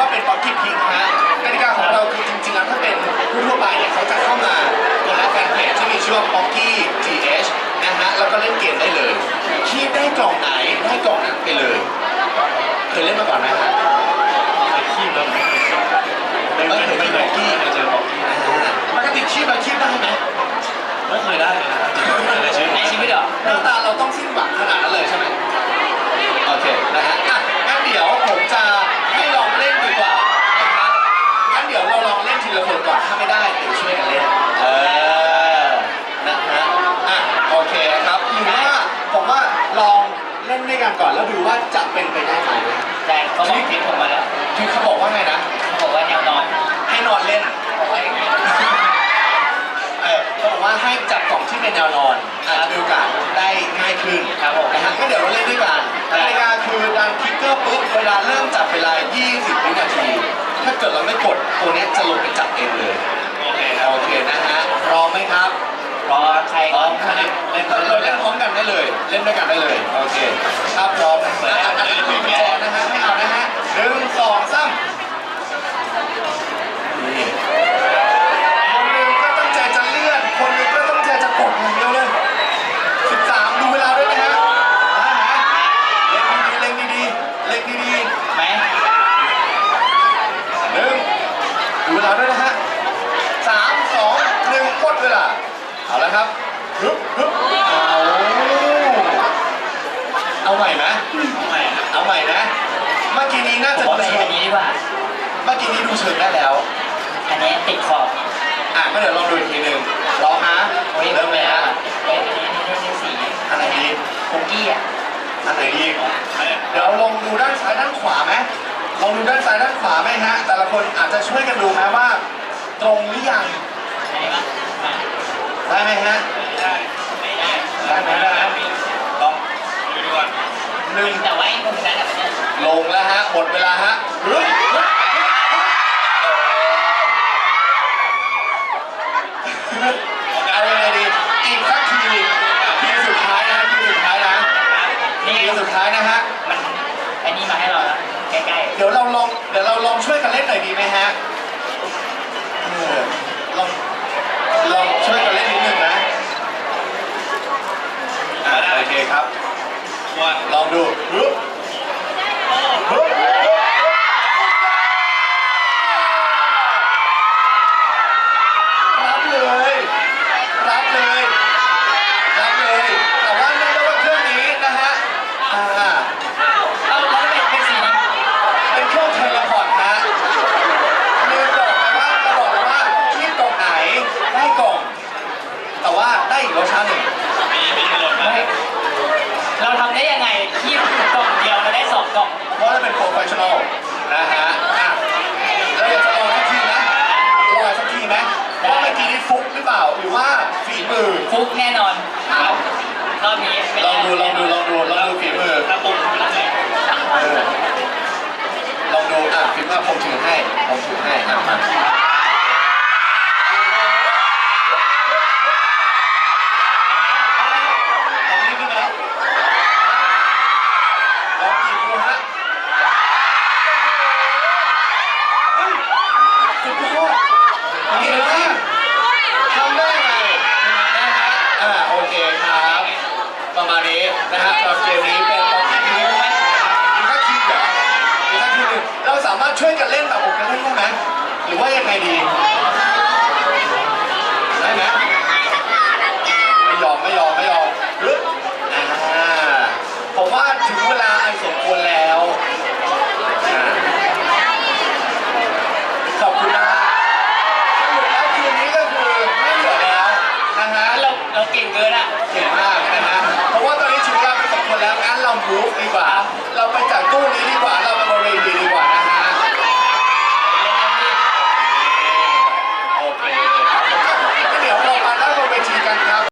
ว่าเป็นป๊อปคิดพิงฮะกติกาของเราคือจริงๆแล้วถ้าเป็นผู้ทั่วไปเนี่ยเขาจะเข้ามากดรับแฟนเพจที่มีชื่อว่าป๊อกกี้ GH นะฮะแล้วก็เล่นเกมได้เลย คิดได้กล่องไหนได้กล่องนั้นไปเลย เคยเล่นมาก่อนไหมฮะ กันก่อนแล้วดูว่าจะเป็นไปได้ไหมใช่เขาบอกทิปผมมาแล้วคือเขาบอกว่าไงนะเขาบอกว่าแนวนอนให้นอนเล่นบอกว่าอย่างนี้เออเขาบอกว่าให้จับกล่องที่เป็นแนวนอนอาจจะมีโอกาสได้ง่ายขึ้นครับผมนะฮะก็เดี๋ยวเราเล่นด้วยกันกติกาคือดันคลิกเกอร์ปุ๊บเวลาเริ่มจับเวลา 20 วินาที ถ้าเกิดเราไม่กดตัวเนี้ยจะลงไปจับเองเลยโอเคครับโอเคนะฮะพร้อมไหมครับรอใครพร้ก่ออมนครับเล่นเราเล่นพร้อมกันได้เลย เล่นด้วยกันได้เลย โอเคถ้าพร้อมนะอะอะอะมีกุญแจนะฮะไม่เอานะฮะหนึ่งสองสามนี่คนหนึ่งก็ตั้งใจจะเลื่อน คนหนึ่งก็ตั้งใจจะกดอย่างเดียวเลยสิบสามดูเวลาด้วยนะฮะอ่าฮะเล็งดีๆเล็งดีๆเล็งดี ไหม ๆหนึ่ง ดูเวลาด้วยนะฮะสามสองหนึ่งกดเวลาเอาละครับฮึบฮึบเอาเอาใหม่ไหมใหม่ครับเอาใหม่นะ เมื่อกี้นี้น่าผมจะว่าไปดูเชิอังนนี้ดีกว่าเมื่อกี้นี้ดูเชิงได้แล้ว อันนี้ติดขอบอะก็เดี๋ยวลองดูอีกทีหนึ่งลองนะโอ้ยเริ่มเลยฮะเฮ้ยอันนี้อันนี้อันนี้สีอันไหนดีคุกกี้อะอันไหนดีอันนี้เดี๋ยวลองดูด้านซ้ายด้านขวาไหม ลองดูด้านซ้ายด้านขวาไหมฮะ แต่ละคนอาจจะช่วยกันดูไหมว่า ตรงหรือยังอันนี้ปะมาได้ไหมฮะไม่ได้ไม่ได้ได้ไหมได้ไหมลองดูดูก่อนหนึ่งแต่ว่าไอ้มุมนั้นอะมันเนี่ยลงแล้วฮะ หมดเวลาฮะเฮ้ยเฮ้ยเอายังไงดี อีกสักทีทีสุดท้ายนะฮะทีสุดท้ายนะ นี่ ทีสุดท้ายนะฮะ มันอันนี้มาให้เราแล้วใกล้ เดี๋ยว เดี๋ยวเราลองช่วยกันเล่นหน่อยดีไหมฮะเออลอง ลองช่วยกันเล่นนิดนึงนะอ่าโอเคครับ ว่า ลองดูฮึบฮึบรับเลย รับเลย รับเลย แต่ว่าเนื่องจากว่าเครื่องนี้นะฮะ อ่า ๆเอาแล้วเป็นเป็นสีนี้ เป็นเครื่องเทเลพอร์ตฮะลืมบอกไปว่าจะบอกเลยว่าที่กล่องไหนได้กล่อง แต่ว่า ได้อีกรสชาติหนึ่งมีมีหล่นมาเฮ้ยเราทำได้ยังไงที่กล่องเดียวเราได้สองกล่องเพราะเราเป็นโปรเฟชชั่นอลนะฮะอะเราอยากจะลองสักทีนะลองสักทีไหมว่าเมื่อกี้นี่ฟุกหรือเปล่าหรือว่าฝีมือฟุกแน่นอนครับรอบนี้ไม่ลองดูลองดูลองดูลองดูฝีมือถ้าปุ๊บมันจะเออลองดูอะฝีมือผมถือให้ผมถือให้อะมาตอนนี้ขึ้นมาแล้วลองหยิบดูฮะเฮ้ยสุดยอดเก่งมากทำได้ไงนะฮะอ่าโอเคครับ ประมาณนี้นะฮะสำหรับเกมนี้เป็นตอนที่ทีไหมอีกสักทีเหรออีกสักทีหนึ่งเราสามารถ ช่วยกันเล่นแบบอกกันเล่นได้ไหมหรือว่ายังไงดีได้ไหมไม่ยอมไม่ยอมไม่ยอมรึอ่าผมว่าถึงเวลาอันสมควรแล้วอ่าขอบคุณนะสรุปแล้วคืนนี้ก็คือไม่เหลือแล้วนะฮะเราเราเก่งเกินอะเก่งมากนะฮะเพราะว่าตอนนี้ถึงเวลาเป็นสองคนแล้วงั้นเรา move ดีกว่าเราไป